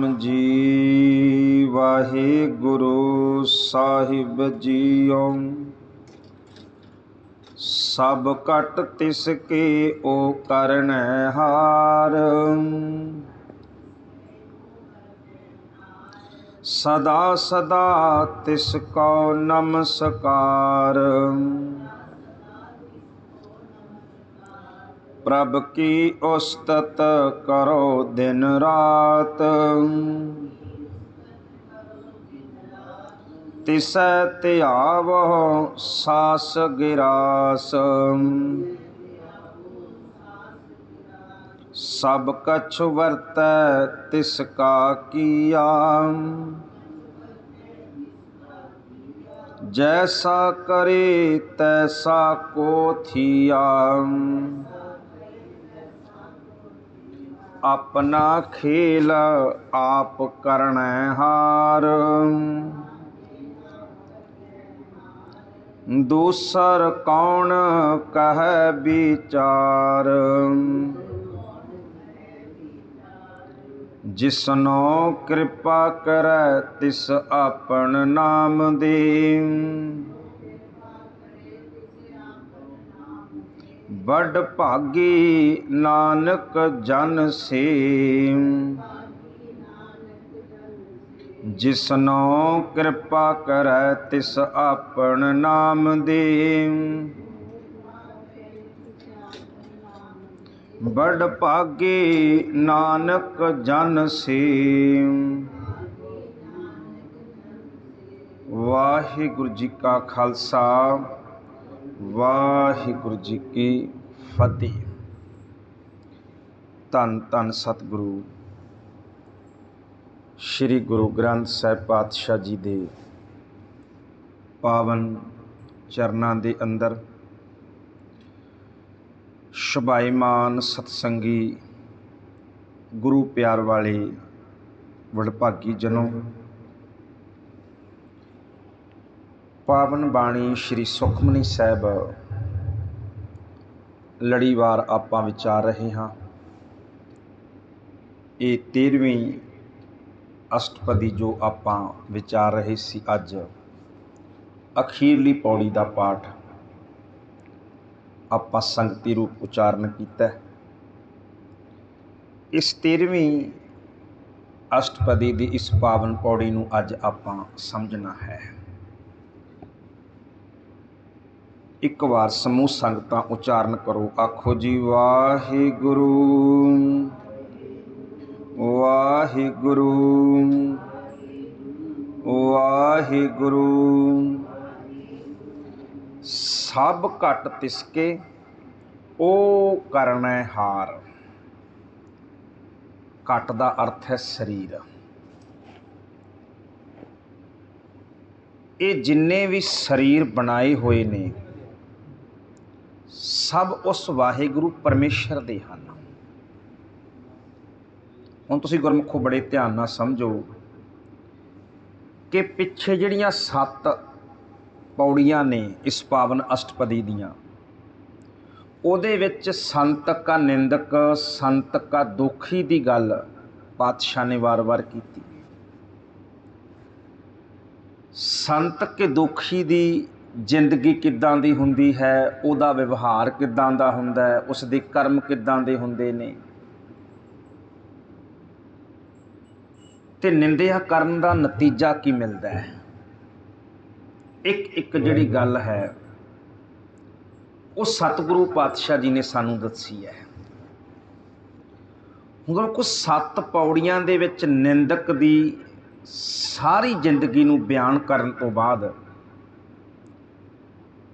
ਸਤਨਾਮ ਜੀ ਵਾਹਿਗੁਰੂ ਸਾਹਿਬ ਜੀਓ। ਸਭ ਕਟ ਤਿਸ ਕੇ ਓ ਕਰਨੈ ਹਾਰ। ਸਦਾ ਸਦਾ ਤਿਸ ਕੋ ਨਮਸਕਾਰ। ਪ੍ਰਭ ਕੀ ਉਸਤਤ ਕਰੋ ਦਿਨ ਰਾਤ ਤਿਸੈ ਧਿਆਵਹੁ ਸਾਸ ਗਿਰਾਸ ਸਭ ਕਛ ਵਰਤੈ ਤਿਸ ਕਾ ਕੀਆ ਜੈਸਾ ਕਰੇ ਤੈਸਾ ਕੋ ਥੀਆ ਆਪਣਾ ਖੇਲ ਆਪ ਕਰਣੈ ਹਾਰ। ਦੂਸਰ ਕੌਣ ਕਹੈ ਵਿਚਾਰ? ਜਿਸਨੋ ਕਿਰਪਾ ਕਰੈ ਤਿਸ ਆਪਣ ਨਾਮ ਦੇ। ਵੱਡ ਭਾਗੀ ਨਾਨਕ ਜਨ ਸੇ ਜਿਸਨੋ ਕਿਰਪਾ ਕਰੈ ਤਿਸ ਆਪਣ ਨਾਮ ਦੇ ਵੱਡ ਭਾਗੇ ਨਾਨਕ ਜਨ ਸੇ ਵਾਹਿਗੁਰੂ ਜੀ ਕਾ ਖਾਲਸਾ ਵਾਹਿਗੁਰੂ ਜੀ ਕੀ ਫਤਿਹ। ਧੰਨ ਧੰਨ ਸਤਿਗੁਰੂ, ਸ੍ਰੀ ਗੁਰੂ ਗ੍ਰੰਥ ਸਾਹਿਬ ਪਾਤਸ਼ਾਹ ਜੀ ਦੇ ਪਾਵਨ ਚਰਨਾਂ ਦੇ ਅੰਦਰ ਸ਼ੁਭਾਈਮਾਨ ਸਤਸੰਗੀ ਗੁਰੂ ਪਿਆਰ ਵਾਲੇ ਵਡਭਾਗੀ ਜਨੋ, ਪਾਵਨ ਬਾਣੀ ਸ੍ਰੀ ਸੁਖਮਨੀ ਸਾਹਿਬ ਲੜੀਵਾਰ ਆਪਾਂ ਵਿਚਾਰ ਰਹੇ ਹਾਂ। ਇਹ 13ਵੀਂ ਅਸ਼ਟਪਦੀ ਜੋ ਆਪਾਂ ਵਿਚਾਰ ਰਹੇ ਸੀ ਅੱਜ, ਅਖੀਰਲੀ ਪੌੜੀ ਦਾ ਪਾਠ ਆਪਾਂ ਸੰਗਤੀ ਰੂਪ ਉਚਾਰਨ ਕੀਤਾ ਇਸ 13ਵੀਂ ਅਸ਼ਟਪਦੀ ਦੀ ਇਸ ਪਾਵਨ ਪੌੜੀ ਨੂੰ ਅੱਜ ਆਪਾਂ ਸਮਝਣਾ ਹੈ। ਇੱਕ ਵਾਰ ਸਮੂਹ ਸੰਗਤਾਂ ਉਚਾਰਨ ਕਰੋ, ਆਖੋ ਜੀ, ਵਾਹਿਗੁਰੂ। ਵਾਹਿਗੁਰੂ। ਵਾਹਿਗੁਰੂ। ਸਭ ਘਟ ਤਿਸਕੇ, ਉਹ ਕਰਨੈ ਹਾਰ। ਘਟ ਦਾ ਅਰਥ ਹੈ ਸਰੀਰ। ਇਹ ਜਿੰਨੇ ਵੀ ਸਰੀਰ ਬਣਾਏ ਹੋਏ ਨੇ ਸਭ ਉਸ ਵਾਹਿਗੁਰੂ ਪਰਮੇਸ਼ਰ ਦੇ ਹਨ। ਹੁਣ ਤੁਸੀਂ ਗੁਰਮੁਖੋ ਬੜੇ ਧਿਆਨ ਨਾਲ ਸਮਝੋ ਕਿ ਪਿੱਛੇ ਜਿਹੜੀਆਂ ਸੱਤ ਪੌੜੀਆਂ ਨੇ ਇਸ ਪਾਵਨ ਅਸ਼ਟਪਦੀ ਦੀਆਂ, ਉਹਦੇ ਵਿੱਚ ਸੰਤ ਕਾ ਨਿੰਦਕ, ਸੰਤ ਕਾ ਦੁਖੀ ਦੀ ਗੱਲ ਪਾਤਸ਼ਾਹ ਨੇ ਵਾਰ-ਵਾਰ ਕੀਤੀ। ਸੰਤ ਕੇ ਦੁਖੀ ਦੀ ਜ਼ਿੰਦਗੀ ਕਿੱਦਾਂ ਦੀ ਹੁੰਦੀ ਹੈ, ਉਹਦਾ ਵਿਵਹਾਰ ਕਿੱਦਾਂ ਦਾ ਹੁੰਦਾ ਹੈ ਉਸ ਦੇ ਕਰਮ ਕਿੱਦਾਂ ਦੇ ਹੁੰਦੇ ਨੇ। ਤੇ ਨਿੰਦਿਆ ਕਰਨ ਦਾ ਨਤੀਜਾ ਕੀ ਮਿਲਦਾ ਹੈ? ਇੱਕ ਇੱਕ ਜਿਹੜੀ ਗੱਲ ਹੈ, ਉਹ ਸਤਿਗੁਰੂ ਪਾਤਸ਼ਾਹ ਜੀ ਨੇ ਸਾਨੂੰ ਦੱਸੀ ਹੈ। ਹੁਣ ਕੋ ਸੱਤ ਪੌੜੀਆਂ ਦੇ ਵਿੱਚ ਨਿੰਦਕ ਦੀ ਸਾਰੀ ਜ਼ਿੰਦਗੀ ਨੂੰ ਬਿਆਨ ਕਰਨ ਤੋਂ ਬਾਅਦ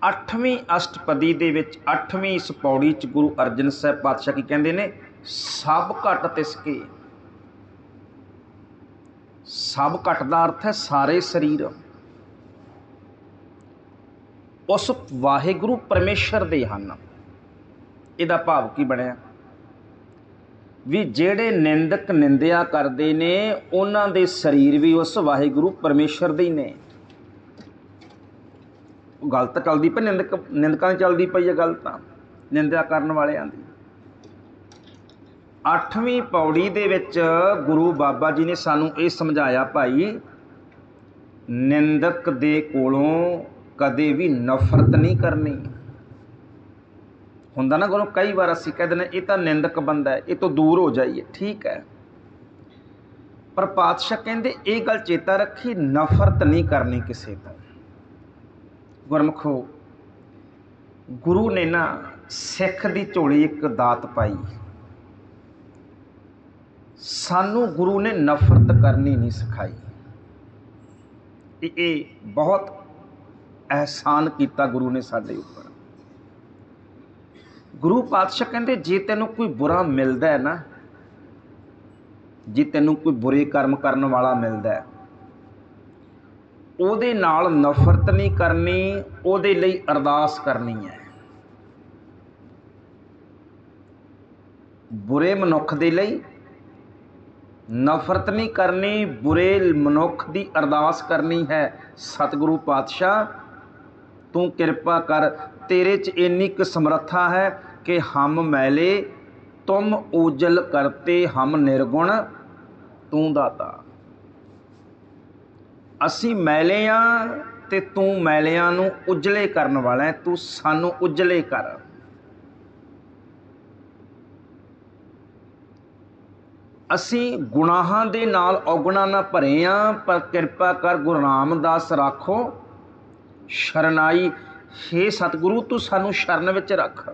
ਅੱਠਵੀਂ ਅਸ਼ਟਪਦੀ ਦੇ ਵਿੱਚ ਅੱਠਵੀਂ ਇਸ ਪੌੜੀ 'ਚ ਗੁਰੂ ਅਰਜਨ ਸਾਹਿਬ ਪਾਤਸ਼ਾਹ ਕੀ ਕਹਿੰਦੇ ਨੇ? ਸਭ ਘਟ ਤਿਸਕੇ ਸਭ ਘਟ ਦਾ ਅਰਥ ਹੈ ਸਾਰੇ ਸਰੀਰ। ਉਸ ਵਾਹਿਗੁਰੂ ਪਰਮੇਸ਼ਰ ਦੇ ਹਨ। ਇਹਦਾ ਭਾਵ ਕੀ ਬਣਿਆ? ਵੀ ਜਿਹੜੇ ਨਿੰਦਕ ਨਿੰਦਿਆ ਕਰਦੇ ਨੇ, ਉਹਨਾਂ ਦੇ ਸਰੀਰ ਵੀ ਉਸ ਵਾਹਿਗੁਰੂ ਪਰਮੇਸ਼ਰ ਦੇ ਹੀ ਨੇ। ਗਲਤ ਚੱਲਦੀ ਪਈ, ਨਿੰਦਕ, ਨਿੰਦਕਾਂ ਦੀ ਚੱਲਦੀ ਪਈ ਹੈ ਗਲਤ ਆ ਨਿੰਦਿਆ ਕਰਨ ਵਾਲਿਆਂ ਦੀ। ਅੱਠਵੀਂ ਪੌੜੀ ਦੇ ਵਿੱਚ ਗੁਰੂ ਬਾਬਾ ਜੀ ਨੇ ਸਾਨੂੰ ਇਹ ਸਮਝਾਇਆ, ਭਾਈ, ਨਿੰਦਕ ਦੇ ਕੋਲੋਂ ਕਦੇ ਵੀ ਨਫ਼ਰਤ ਨਹੀਂ ਕਰਨੀ। ਹੁੰਦਾ ਨਾ ਕੋਲੋਂ ਕਈ ਵਾਰ ਅਸੀਂ ਕਹਿ ਦਿੰਦੇ ਇਹ ਤਾਂ ਨਿੰਦਕ ਬੰਦਾ ਹੈ, ਇਹ ਤੋਂ ਦੂਰ ਹੋ ਜਾਈਏ, ਠੀਕ ਹੈ। ਪਰ ਪਾਤਸ਼ਾਹ ਕਹਿੰਦੇ, ਇਹ ਗੱਲ ਚੇਤਾ ਰੱਖੀ, ਨਫ਼ਰਤ ਨਹੀਂ ਕਰਨੀ ਕਿਸੇ ਤੋਂ। ਗੁਰਮਖੋ ਗੁਰੂ ਨੇ ਨਾ ਸਿੱਖ ਦੀ ਝੋਲੀ ਇੱਕ ਦਾਤ ਪਾਈ। ਸਾਨੂੰ ਗੁਰੂ ਨੇ ਨਫ਼ਰਤ ਕਰਨੀ ਨਹੀਂ ਸਿਖਾਈ। ਇਹ ਬਹੁਤ ਅਹਿਸਾਨ ਕੀਤਾ ਗੁਰੂ ਨੇ ਸਾਡੇ ਉੱਪਰ। ਗੁਰੂ ਪਾਤਸ਼ਾਹ ਕਹਿੰਦੇ, ਜੇ ਤੈਨੂੰ ਕੋਈ ਬੁਰਾ ਮਿਲਦਾ ਹੈ ਨਾ, ਜੇ ਤੈਨੂੰ ਕੋਈ ਬੁਰੇ ਕਰਮ ਕਰਨ ਵਾਲਾ ਮਿਲਦਾ ਹੈ ਉਹਦੇ ਨਾਲ ਨਫ਼ਰਤ ਨਹੀਂ ਕਰਨੀ, ਉਹਦੇ ਲਈ ਅਰਦਾਸ ਕਰਨੀ ਹੈ। ਬੁਰੇ ਮਨੁੱਖ ਦੇ ਲਈ ਨਫ਼ਰਤ ਨਹੀਂ ਕਰਨੀ, ਬੁਰੇ ਮਨੁੱਖ ਦੀ ਅਰਦਾਸ ਕਰਨੀ ਹੈ। ਸਤਿਗੁਰੂ ਪਾਤਸ਼ਾਹ, ਤੂੰ ਕਿਰਪਾ ਕਰ, ਤੇਰੇ 'ਚ ਇੰਨੀ ਕੁ ਸਮਰੱਥਾ ਹੈ ਕਿ ਹਮ ਮੈਲੇ, ਤੁਮ ਉਜਲ ਕਰਤੇ, ਹਮ ਨਿਰਗੁਣ, ਤੂੰ ਦਾਤਾ। ਅਸੀਂ ਮੈਲੇ ਹਾਂ ਅਤੇ ਤੂੰ ਮੈਲਿਆਂ ਨੂੰ ਉਜਲੇ ਕਰਨ ਵਾਲਾ ਹੈ ਤੂੰ ਸਾਨੂੰ ਉਜਲੇ ਕਰ। ਅਸੀਂ ਗੁਨਾਹਾਂ ਦੇ ਨਾਲ ਔਗਣਾ ਨਾ ਭਰੇ ਆ, ਪਰ ਕਿਰਪਾ ਕਰ ਗੁਰੂ ਰਾਮਦਾਸ ਰੱਖੋ। ਸ਼ਰਨਾਈ, ਹੇ ਸਤਿਗੁਰੂ, ਤੂੰ ਸਾਨੂੰ ਸ਼ਰਨ ਵਿੱਚ ਰੱਖ।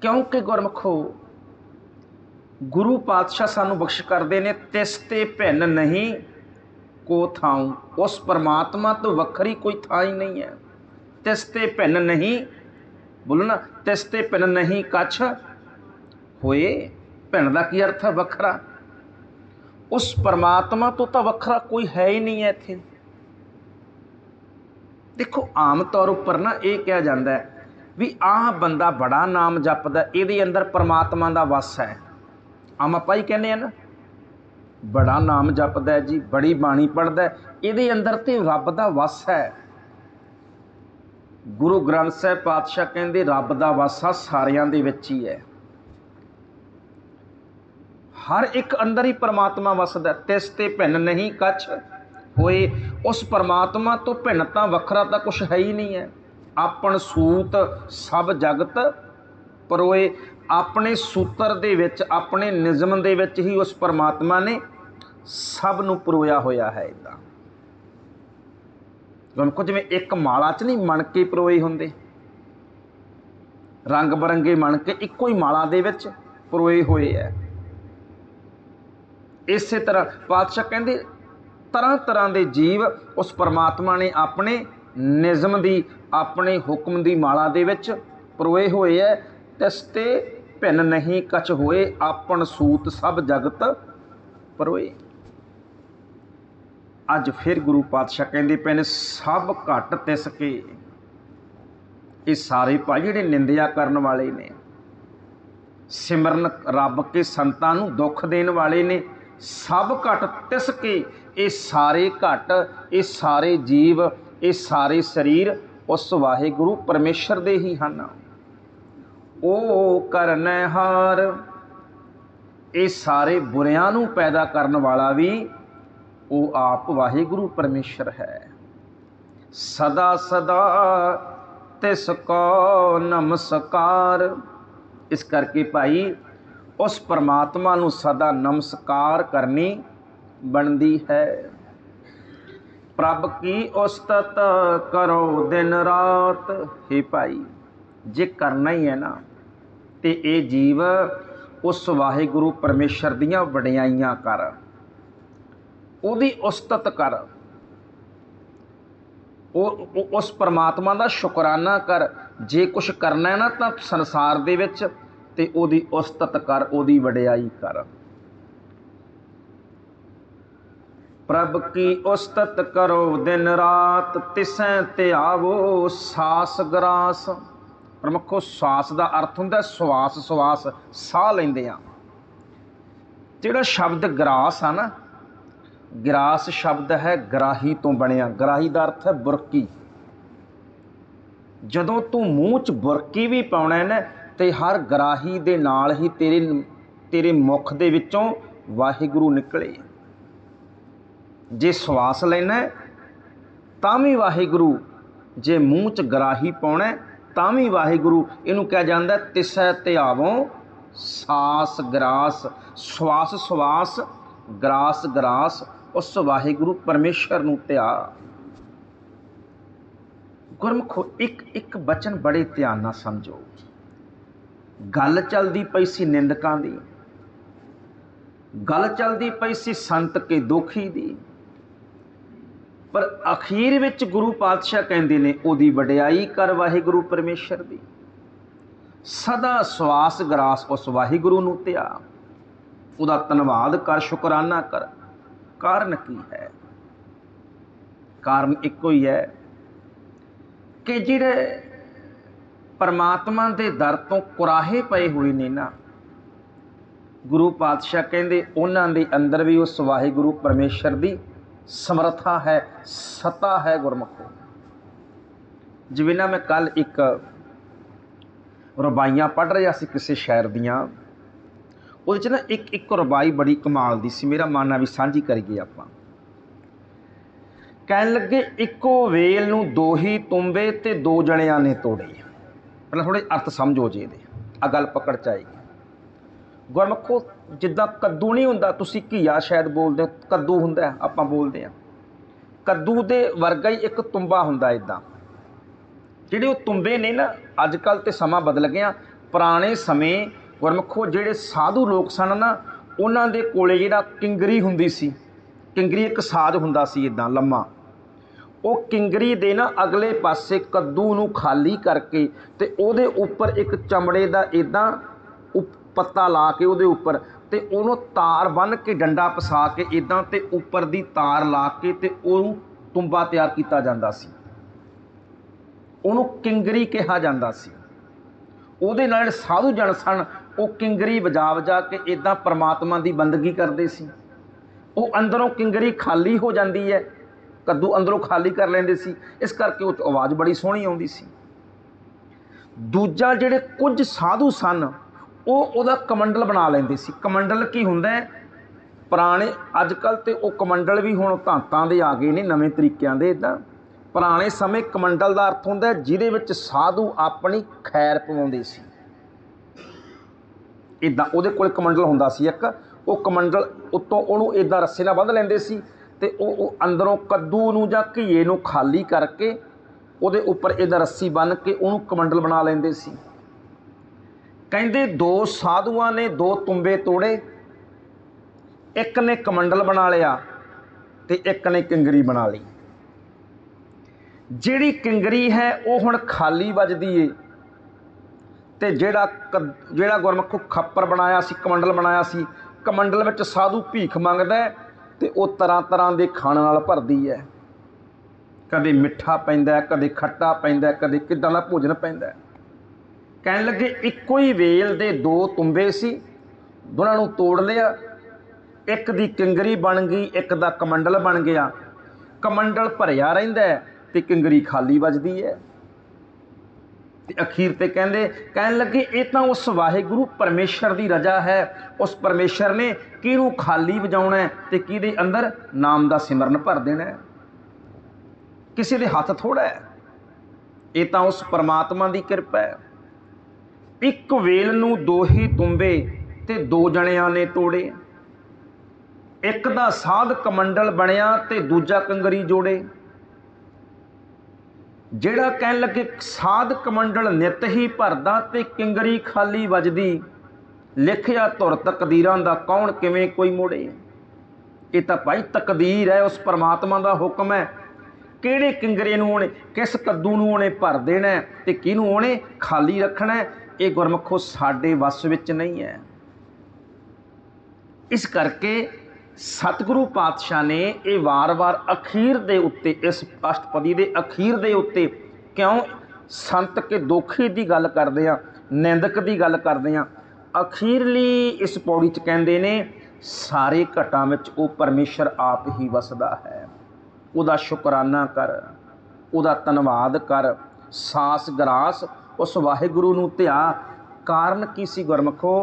ਕਿਉਂਕਿ ਗੁਰਮਖੋ ਗੁਰੂ ਪਾਤਸ਼ਾਹ ਸਾਨੂੰ ਬਖਸ਼ ਕਰਦੇ ਨੇ, ਤਿਸ ਤੇ ਭਿੰਨ ਨਹੀਂ ਕੋ ਥਾਉ। ਉਸ ਪਰਮਾਤਮਾ ਤੋਂ ਵੱਖਰੀ ਕੋਈ ਥਾਂ ਹੀ ਨਹੀਂ ਹੈ। ਤਿਸ ਤੇ ਭਿੰਨ ਨਹੀਂ, ਬੋਲੋ ਨਾ, ਤਿਸ ਤੇ ਭਿੰਨ ਨਹੀਂ ਕੱਛ ਹੋਏ। ਭਿੰਨ ਦਾ ਕੀ ਅਰਥ ਹੈ ਵੱਖਰਾ? ਉਸ ਪਰਮਾਤਮਾ ਤੋਂ ਤਾਂ ਵੱਖਰਾ ਕੋਈ ਹੈ ਹੀ ਨਹੀਂ ਹੈ ਇੱਥੇ। ਦੇਖੋ, ਆਮ ਤੌਰ ਉੱਪਰ ਨਾ ਇਹ ਕਿਹਾ ਜਾਂਦਾ ਹੈ ਵੀ ਆਹ ਬੰਦਾ ਬੜਾ ਨਾਮ ਜਪਦਾ, ਇਹਦੇ ਅੰਦਰ ਪਰਮਾਤਮਾ ਦਾ ਵਸ ਹੈ। ਆਮ ਆਪਾਂ ਹੀ ਕਹਿੰਦੇ ਆ ਨਾ, ਬੜਾ ਨਾਮ ਜਪਦਾ ਜੀ, ਬੜੀ ਬਾਣੀ ਪੜਦਾ ਇਹਦੇ ਅੰਦਰ ਤੇ ਰੱਬ ਦਾ ਵਸ ਹੈ। ਗੁਰੂ ਗ੍ਰੰਥ ਸਾਹਿਬ ਪਾਤਸ਼ਾਹ ਕਹਿੰਦੇ, ਰੱਬ ਦਾ ਵਾਸਾ ਸਾਰਿਆਂ ਦੇ ਵਿੱਚ ਹੀ ਹੈ। ਹਰ ਇੱਕ ਅੰਦਰ ਹੀ ਪਰਮਾਤਮਾ ਵਸਦਾ ਤਿਸ ਤੇ ਭਿੰਨ ਨਹੀਂ ਕੱਛ ਹੋਏ, ਉਸ ਪਰਮਾਤਮਾ ਤੋਂ ਭਿੰਨ ਤਾਂ ਵੱਖਰਾ ਤਾਂ ਕੁਝ ਹੈ ਹੀ ਨਹੀਂ ਹੈ। ਆਪਣ ਸੂਤ ਸਭ ਜਗਤ ਪਰੋਏ ਆਪਣੇ ਸੂਤਰ ਦੇ ਵਿੱਚ, ਆਪਣੇ ਨਿਜ਼ਮ ਦੇ ਵਿੱਚ ਹੀ ਉਸ ਪਰਮਾਤਮਾ ਨੇ ਸਭ ਨੂੰ ਪਰੋਇਆ ਹੋਇਆ ਹੈ ਇਦਾਂ ਤੁਹਾਨੂੰ ਜਿਵੇਂ ਇੱਕ ਮਾਲਾ 'ਚ ਨਹੀਂ ਮਣਕੇ ਪਰੋਏ ਹੁੰਦੇ, ਰੰਗ ਬਰੰਗੇ ਮਣਕੇ ਇੱਕੋ ਹੀ ਮਾਲਾ ਦੇ ਵਿੱਚ ਪਰੋਏ ਹੋਏ ਹੈ। ਇਸੇ ਤਰ੍ਹਾਂ ਪਾਤਸ਼ਾਹ ਕਹਿੰਦੇ, ਤਰ੍ਹਾਂ ਤਰ੍ਹਾਂ ਦੇ ਜੀਵ ਉਸ ਪਰਮਾਤਮਾ ਨੇ ਆਪਣੇ ਨਿਜ਼ਮ ਦੀ, ਆਪਣੇ ਹੁਕਮ ਦੀ ਮਾਲਾ ਦੇ ਵਿੱਚ ਪਰੋਏ ਹੋਏ ਐ ਤਿਸ ਤੇ ਭਿੰਨ ਨਹੀਂ ਕਛ ਹੋਏ, ਆਪਣ ਸੂਤ ਸਭ ਜਗਤ ਪਰੋਏ। ਅੱਜ ਫਿਰ ਗੁਰੂ ਪਾਤਸ਼ਾਹ ਕਹਿੰਦੇ ਪਏ ਨੇ, ਸਭ ਘਟ ਤਿਸ ਕੇ। ਇਹ ਸਾਰੇ ਭਾਈ ਜਿਹੜੇ ਨਿੰਦਿਆ ਕਰਨ ਵਾਲੇ ਨੇ, ਸਿਮਰਨ ਰੱਬ ਕੇ ਸੰਤਾਂ ਨੂੰ ਦੁੱਖ ਦੇਣ ਵਾਲੇ ਨੇ, ਸਭ ਘਟ ਤਿਸ ਕੇ। ਇਹ ਸਾਰੇ ਘਟ, ਇਹ ਸਾਰੇ ਜੀਵ, ਇਹ ਸਾਰੇ ਸਰੀਰ ਉਸ ਵਾਹਿਗੁਰੂ ਪਰਮੇਸ਼ਰ ਦੇ ਹੀ ਹਨ। ਉਹ ਕਰਨਹਾਰ ਇਹ ਸਾਰੇ ਬੁਰਿਆਂ ਨੂੰ ਪੈਦਾ ਕਰਨ ਵਾਲਾ ਵੀ ਉਹ ਆਪ ਵਾਹਿਗੁਰੂ ਪਰਮੇਸ਼ਰ ਹੈ। ਸਦਾ ਸਦਾ ਤਿਸ ਕੋ ਨਮਸਕਾਰ। ਇਸ ਕਰਕੇ ਭਾਈ, ਉਸ ਪਰਮਾਤਮਾ ਨੂੰ ਸਦਾ ਨਮਸਕਾਰ ਕਰਨੀ ਬਣਦੀ ਹੈ। ਪ੍ਰਭ ਕੀ ਉਸਤਤ ਕਰੋ ਦਿਨ ਰਾਤ? हे ਭਾਈ, ਜੇ ਕਰਨਾ ਹੀ ਹੈ ਨਾ ਤੇ ਇਹ ਜੀਵ ਉਸ ਵਾਹਿਗੁਰੂ ਪਰਮੇਸ਼ਰ ਦੀਆਂ ਵਡਿਆਈਆਂ ਕਰ। ਉਹਦੀ ਉਸਤਤ ਕਰ। ਉਹ ਉਸ ਪਰਮਾਤਮਾ ਦਾ ਸ਼ੁਕਰਾਨਾ ਕਰ। ਜੇ ਕੁਝ ਕਰਨਾ ਹੈ ਨਾ ਤਾਂ ਸੰਸਾਰ ਦੇ ਵਿੱਚ ਤੇ ਉਹਦੀ ਉਸਤਤ ਕਰ, ਉਹਦੀ ਵਡਿਆਈ ਕਰ। ਪ੍ਰਭ ਕੀ ਉਸਤਤ ਕਰੋ ਦਿਨ ਰਾਤ ਤਿਸੈ ਤੇ ਆਵੋ ਸਾਸ ਗਰਾਸ। ਪ੍ਰਮੁੱਖੋ ਸਵਾਸ ਦਾ ਅਰਥ ਹੁੰਦਾ ਸਵਾਸ ਸਵਾਸ, ਸਾਹ ਲੈਂਦੇ ਆ ਜਿਹੜਾ ਸ਼ਬਦ ਗਰਾਸ ਆ ਨਾ, ਗਰਾਸ ਸ਼ਬਦ ਹੈ ਗਰਾਹੀ ਤੋਂ ਬਣਿਆ। ਗਰਾਹੀ ਦਾ ਅਰਥ ਹੈ ਬੁਰਕੀ। ਜਦੋਂ ਤੂੰ ਮੂੰਹ 'ਚ ਬੁਰਕੀ ਵੀ ਪਾਉਣਾ ਨਾ, ਤੇ ਹਰ ਗਰਾਹੀ ਦੇ ਨਾਲ ਹੀ ਤੇਰੇ ਤੇਰੇ ਮੁਖ ਦੇ ਵਿੱਚੋਂ ਵਾਹਿਗੁਰੂ ਨਿਕਲੇ। ਜੇ ਸਵਾਸ ਲੈਣਾ ਤਾਂ ਵੀ ਵਾਹਿਗੁਰੂ, ਜੇ ਮੂੰਹ 'ਚ ਗਰਾਹੀ ਪਾਉਣਾ ਤਾਂ ਵੀ ਵਾਹਿਗੁਰੂ ਇਹਨੂੰ ਕਿਹਾ ਜਾਂਦਾ ਹੈ, ਤਿਸੈ ਧਿਆਵੋਂ ਸਾਸ ਗਰਾਸ ਸਵਾਸ ਸਵਾਸ ਗਰਾਸ ਗਰਾਸ ਉਸ ਵਾਹਿਗੁਰੂ ਪਰਮੇਸ਼ਰ ਨੂੰ ਧਿਆ ਗੁਰਮਖੋ ਇੱਕ ਇੱਕ ਬਚਨ ਬੜੇ ਧਿਆਨ ਨਾਲ ਸਮਝੋ। ਗੱਲ ਚੱਲਦੀ ਪਈ ਸੀ ਨਿੰਦਕਾਂ ਦੀ ਗੱਲ ਚੱਲਦੀ ਪਈ ਸੀ ਸੰਤ ਕੇ ਦੋਖੀ ਦੀ ਪਰ ਅਖੀਰ ਵਿੱਚ ਗੁਰੂ ਪਾਤਸ਼ਾਹ ਕਹਿੰਦੇ ਨੇ ਉਹਦੀ ਵਡਿਆਈ ਕਰ ਵਾਹਿਗੁਰੂ ਪਰਮੇਸ਼ਰ ਦੀ। ਸਦਾ ਸਵਾਸ ਗਰਾਸ ਉਸ ਵਾਹਿਗੁਰੂ ਨੂੰ ਧਿਆ। ਉਹਦਾ ਧੰਨਵਾਦ ਕਰ, ਸ਼ੁਕਰਾਨਾ ਕਰ। ਕਾਰਨ ਕੀ ਹੈ? ਕਾਰਨ ਇੱਕੋ ਹੀ ਹੈ ਕਿ ਜਿਹੜੇ ਪਰਮਾਤਮਾ ਦੇ ਦਰ ਤੋਂ ਕੁਰਾਹੇ ਪਏ ਹੋਏ ਨੇ ਨਾ, ਗੁਰੂ ਪਾਤਸ਼ਾਹ ਕਹਿੰਦੇ ਉਹਨਾਂ ਦੇ ਅੰਦਰ ਵੀ ਉਸ ਵਾਹਿਗੁਰੂ ਪਰਮੇਸ਼ਰ ਦੀ ਸਮਰੱਥਾ ਹੈ, ਸੱਤਾ ਹੈ ਗੁਰਮੁਖੋ। ਜਿਵੇਂ ਨਾ ਮੈਂ ਕੱਲ ਇੱਕ ਰਬਾਈਆਂ ਪੜ੍ਹ ਰਿਹਾ ਸੀ ਕਿਸੇ ਸ਼ਾਇਰ ਦੀਆਂ, ਉਹਦੇ ਚ ਨਾ ਇੱਕ ਇੱਕ ਰਬਾਈ ਬੜੀ ਕਮਾਲ ਦੀ ਸੀ, ਮੇਰਾ ਮਨ ਆ ਵੀ ਸਾਂਝੀ ਕਰੀਏ ਆਪਾਂ। ਕਹਿਣ ਲੱਗੇ, ਇੱਕੋ ਵੇਲ ਨੂੰ ਦੋ ਹੀ ਤੁੰਬੇ ਤੇ ਦੋ ਜਣਿਆਂ ਨੇ ਤੋੜੇ। ਪਹਿਲਾਂ ਥੋੜੇ ਅਰਥ ਸਮਝੋ ਜੀ ਇਹਦੇ ਆ ਗੱਲ ਪਕੜ ਚ ਆਏਗੀ। ਗੁਰਮਖੋ ਜਿੱਦਾਂ ਕੱਦੂ ਨਹੀਂ ਹੁੰਦਾ, ਤੁਸੀਂ ਘੀਆ ਸ਼ਾਇਦ ਬੋਲਦੇ ਹੋ, ਕੱਦੂ ਹੁੰਦਾ ਆਪਾਂ ਬੋਲਦੇ ਹਾਂ। ਕੱਦੂ ਦੇ ਵਰਗਾ ਹੀ ਇੱਕ ਤੁੰਬਾ ਹੁੰਦਾ ਇਦਾਂ ਜਿਹੜੇ ਉਹ ਤੁੰਬੇ ਨੇ ਨਾ ਅੱਜ ਕੱਲ ਤੇ ਸਮਾਂ ਬਦਲ ਗਿਆ, ਪੁਰਾਣੇ ਸਮੇਂ ਗੁਰਮਖੋ ਜਿਹੜੇ ਸਾਧੂ ਲੋਕ ਸਨ ਨਾ, ਉਹਨਾਂ ਦੇ ਕੋਲੇ ਜਿਹੜਾ ਕਿੰਗਰੀ ਹੁੰਦੀ ਸੀ, ਕਿੰਗਰੀ ਇੱਕ ਸਾਜ਼ ਹੁੰਦਾ ਸੀ ਇਦਾਂ ਲੰਮਾ। ਉਹ ਕਿੰਗਰੀ ਦੇ ਨਾ ਅਗਲੇ ਪਾਸੇ ਕੱਦੂ ਨੂੰ ਖਾਲੀ ਕਰਕੇ ਤੇ ਉਹਦੇ ਉੱਪਰ ਇੱਕ ਚਮੜੇ ਦਾ ਇਦਾਂ ਪੱਤਾ ਲਾ ਕੇ ਉਹਦੇ ਉੱਪਰ ਤੇ ਉਹਨੂੰ ਤਾਰ ਬੰਨ੍ਹ ਕੇ ਡੰਡਾ ਪਸਾ ਕੇ ਇੱਦਾਂ ਤੇ ਉੱਪਰ ਦੀ ਤਾਰ ਲਾ ਕੇ ਤੇ ਉਹਨੂੰ ਤੁੰਬਾ ਤਿਆਰ ਕੀਤਾ ਜਾਂਦਾ ਸੀ। ਉਹਨੂੰ ਕਿੰਗਰੀ ਕਿਹਾ ਜਾਂਦਾ ਸੀ। ਉਹਦੇ ਨਾਲ ਸਾਧੂ ਜਨ ਸਨ, ਉਹ ਕਿੰਗਰੀ ਵਜਾ ਵਜਾ ਕੇ ਇਦਾਂ ਪ੍ਰਮਾਤਮਾ ਦੀ ਬੰਦਗੀ ਕਰਦੇ ਸੀ। ਉਹ ਅੰਦਰੋਂ ਕਿੰਗਰੀ ਖਾਲੀ ਹੋ ਜਾਂਦੀ ਹੈ, ਕੱਦੂ ਅੰਦਰੋਂ ਖਾਲੀ ਕਰ ਲੈਂਦੇ ਸੀ। ਇਸ ਕਰਕੇ ਉਹ 'ਚ ਆਵਾਜ਼ ਬੜੀ ਸੋਹਣੀ ਆਉਂਦੀ ਸੀ। ਦੂਜਾ ਜਿਹੜੇ ਕੁਝ ਸਾਧੂ ਸਨ ਉਹ ਉਹਦਾ ਕਮੰਡਲ ਬਣਾ ਲੈਂਦੇ ਸੀ। ਕਮੰਡਲ ਕੀ ਹੁੰਦਾ ਪੁਰਾਣੇ ਅੱਜ ਕੱਲ੍ਹ ਤਾਂ ਉਹ ਕਮੰਡਲ ਵੀ ਹੁਣ ਧਾਤਾਂ ਦੇ ਆ ਗਏ ਨੇ ਨਵੇਂ ਤਰੀਕਿਆਂ ਦੇ ਇੱਦਾਂ ਪੁਰਾਣੇ ਸਮੇਂ ਕਮੰਡਲ ਦਾ ਅਰਥ ਹੁੰਦਾ ਜਿਹਦੇ ਵਿੱਚ ਸਾਧੂ ਆਪਣੀ ਖੈਰ ਪਵਾਉਂਦੇ ਸੀ। ਇਦਾਂ ਉਹਦੇ ਕੋਲ ਕਮੰਡਲ ਹੁੰਦਾ ਸੀ ਇੱਕ। ਉਹ ਕਮੰਡਲ ਉੱਤੋਂ ਉਹਨੂੰ ਇਦਾਂ ਰੱਸੇ ਨਾਲ ਬੰਨ੍ਹ ਲੈਂਦੇ ਸੀ ਤੇ ਉਹ ਉਹ ਅੰਦਰੋਂ ਕੱਦੂ ਨੂੰ ਜਾਂ ਘੀਏ ਨੂੰ ਖਾਲੀ ਕਰਕੇ ਉਹਦੇ ਉੱਪਰ ਇਹਦਾ ਰੱਸੀ ਬੰਨ੍ਹ ਕੇ ਉਹਨੂੰ ਕਮੰਡਲ ਬਣਾ ਲੈਂਦੇ ਸੀ। ਕਹਿੰਦੇ ਦੋ ਸਾਧੂਆਂ ਨੇ ਦੋ ਤੁੰਬੇ ਤੋੜੇ। ਇੱਕ ਨੇ ਕਮੰਡਲ ਬਣਾ ਲਿਆ ਤੇ ਇੱਕ ਨੇ ਕਿੰਗਰੀ ਬਣਾ ਲਈ। ਜਿਹੜੀ ਕਿੰਗਰੀ ਹੈ, ਉਹ ਹੁਣ ਖਾਲੀ ਵੱਜਦੀ ਏ। ਤੇ ਜਿਹੜਾ ਕ- ਜਿਹੜਾ ਗੁਰਮੁਖ ਖੱਪਰ ਬਣਾਇਆ ਸੀ, ਕਮੰਡਲ ਬਣਾਇਆ ਸੀ, ਕਮੰਡਲ ਵਿੱਚ ਸਾਧੂ ਭੀਖ ਮੰਗਦਾ ਹੈ ਤੇ ਉਹ ਤਰ੍ਹਾਂ ਤਰ੍ਹਾਂ ਦੇ ਖਾਣ ਨਾਲ ਭਰਦੀ ਹੈ। ਕਦੇ ਮਿੱਠਾ ਪੈਂਦਾ ਕਦੇ ਖੱਟਾ ਪੈਂਦਾ ਕਦੇ ਕਿਦਾਂ ਦਾ ਭੋਜਨ ਪੈਂਦਾ ਕਹਿਣ ਲੱਗੇ, ਇੱਕੋ ਹੀ ਵੇਲ ਦੇ ਦੋ ਤੁੰਬੇ ਸੀ। ਦੋਨਾਂ ਨੂੰ ਤੋੜ ਲਿਆ। ਇੱਕ ਦੀ ਕਿੰਗਰੀ ਬਣ ਗਈ, ਇੱਕ ਦਾ ਕਮੰਡਲ ਬਣ ਗਿਆ। ਕਮੰਡਲ ਭਰਿਆ ਰਹਿੰਦਾ ਹੈ ਤੇ ਕਿੰਗਰੀ ਖਾਲੀ ਵੱਜਦੀ ਹੈ। ਤੇ ਅਖੀਰ ਤੇ ਕਹਿੰਦੇ, ਕਹਿਣ ਲੱਗੇ, ਇਹ ਤਾਂ ਉਸ ਵਾਹਿਗੁਰੂ ਪਰਮੇਸ਼ਰ ਦੀ ਰਜਾ ਹੈ। ਉਸ ਪਰਮੇਸ਼ਰ ਨੇ ਕਿਹਨੂੰ ਖਾਲੀ ਵਜਾਉਣਾ ਹੈ ਤੇ ਕਿਹਦੇ ਅੰਦਰ ਨਾਮ ਦਾ ਸਿਮਰਨ ਭਰ ਦੇਣਾ ਕਿਸੇ ਦੇ ਹੱਥ ਥੋੜਾ ਹੈ। ਇਹ ਤਾਂ ਉਸ ਪਰਮਾਤਮਾ ਦੀ ਕਿਰਪਾ ਹੈ। ਇੱਕ ਵੇਲ ਨੂੰ ਦੋ ਹੀ ਤੁੰਬੇ ਤੇ ਦੋ ਜਣਿਆਂ ਨੇ ਤੋੜੇ। ਇੱਕ ਦਾ ਸਾਧ ਕਮੰਡਲ ਬਣਿਆ ਤੇ ਦੂਜਾ ਕੰਗਰੀ ਜੋੜੇ। ਜਿਹੜਾ ਕਹਿਣ ਲੱਗੇ ਸਾਧ ਕਮੰਡਲ ਨਿਤ ਹੀ ਭਰਦਾ ਤੇ ਕਿੰਗਰੀ ਖਾਲੀ ਵੱਜਦੀ, ਲਿਖਿਆ ਧੁਰ ਤਕਦੀਰਾਂ ਦਾ ਕੌਣ ਕਿਵੇਂ ਕੋਈ ਮੋੜੇ। ਇਹ ਤਾਂ ਭਾਈ ਤਕਦੀਰ ਹੈ, ਉਸ ਪਰਮਾਤਮਾ ਦਾ ਹੁਕਮ ਹੈ। ਕਿਹੜੇ ਕਿੰਗਰੇ ਨੂੰ ਉਹਨੇ, ਕਿਸ ਕੱਦੂ ਨੂੰ ਉਹਨੇ ਭਰ ਦੇਣਾ ਹੈ ਤੇ ਕਿਹਨੂੰ ਉਹਨੇ ਖਾਲੀ ਰੱਖਣਾ ਇਹ ਗੁਰਮਖੋ ਸਾਡੇ ਵੱਸ ਵਿੱਚ ਨਹੀਂ ਹੈ। ਇਸ ਕਰਕੇ ਸਤਿਗੁਰੂ ਪਾਤਸ਼ਾਹ ਨੇ ਇਹ ਵਾਰ-ਵਾਰ ਅਖੀਰ ਦੇ ਉੱਤੇ, ਇਸ ਅਸ਼ਟਪਦੀ ਦੇ ਅਖੀਰ ਦੇ ਉੱਤੇ ਕਿਉਂ ਸੰਤ ਕੇ ਦੋਖੀ ਦੀ ਗੱਲ ਕਰਦੇ ਆ ਨਿੰਦਕ ਦੀ ਗੱਲ ਕਰਦੇ ਆ ਅਖੀਰਲੀ ਇਸ ਪੌੜੀ 'ਚ ਕਹਿੰਦੇ ਨੇ, ਸਾਰੇ ਘਟਾਂ ਵਿੱਚ ਉਹ ਪਰਮੇਸ਼ਰ ਆਪ ਹੀ ਵਸਦਾ ਹੈ। ਉਹਦਾ ਸ਼ੁਕਰਾਨਾ ਕਰ, ਉਹਦਾ ਧੰਨਵਾਦ ਕਰ ਸਾਸ ਗਰਾਸ ਉਸ ਵਾਹਿਗੁਰੂ ਨੂੰ ਧਿਆ। ਕਾਰਨ ਕੀ ਸੀ ਗੁਰਮਖੋ?